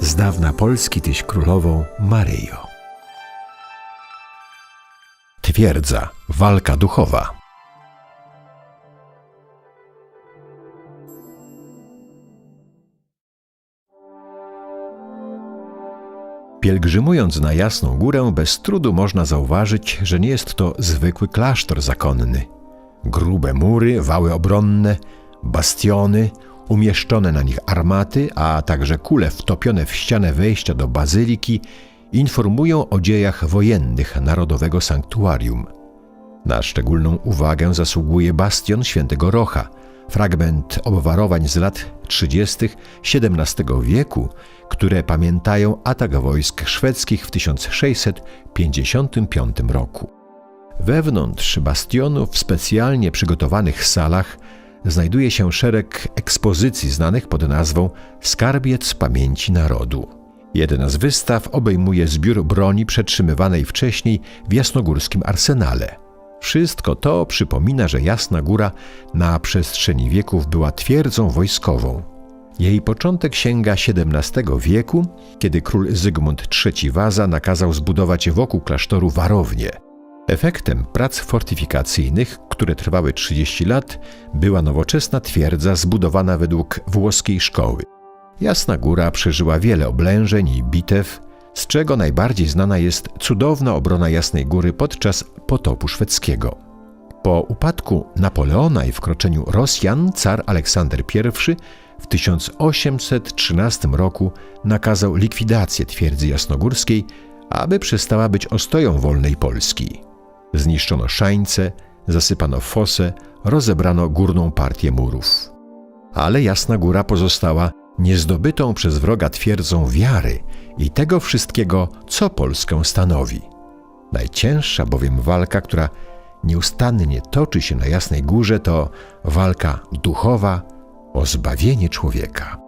Z dawna Polski tyś królową Maryjo. Twierdza, walka duchowa. Pielgrzymując na Jasną Górę, bez trudu można zauważyć, że nie jest to zwykły klasztor zakonny. Grube mury, wały obronne, bastiony, umieszczone na nich armaty, a także kule wtopione w ścianę wejścia do bazyliki informują o dziejach wojennych Narodowego Sanktuarium. Na szczególną uwagę zasługuje bastion Świętego Rocha, fragment obwarowań z lat 30. XVII wieku, które pamiętają atak wojsk szwedzkich w 1655 roku. Wewnątrz bastionu w specjalnie przygotowanych salach znajduje się szereg ekspozycji znanych pod nazwą Skarbiec Pamięci Narodu. Jedna z wystaw obejmuje zbiór broni przetrzymywanej wcześniej w jasnogórskim arsenale. Wszystko to przypomina, że Jasna Góra na przestrzeni wieków była twierdzą wojskową. Jej początek sięga XVII wieku, kiedy król Zygmunt III Waza nakazał zbudować wokół klasztoru warownię. Efektem prac fortyfikacyjnych, które trwały 30 lat, była nowoczesna twierdza zbudowana według włoskiej szkoły. Jasna Góra przeżyła wiele oblężeń i bitew, z czego najbardziej znana jest cudowna obrona Jasnej Góry podczas potopu szwedzkiego. Po upadku Napoleona i wkroczeniu Rosjan car Aleksander I w 1813 roku nakazał likwidację twierdzy jasnogórskiej, aby przestała być ostoją wolnej Polski. Zniszczono szańce, zasypano fosę, rozebrano górną partię murów. Ale Jasna Góra pozostała niezdobytą przez wroga twierdzą wiary i tego wszystkiego, co Polskę stanowi. Najcięższa bowiem walka, która nieustannie toczy się na Jasnej Górze, to walka duchowa o zbawienie człowieka.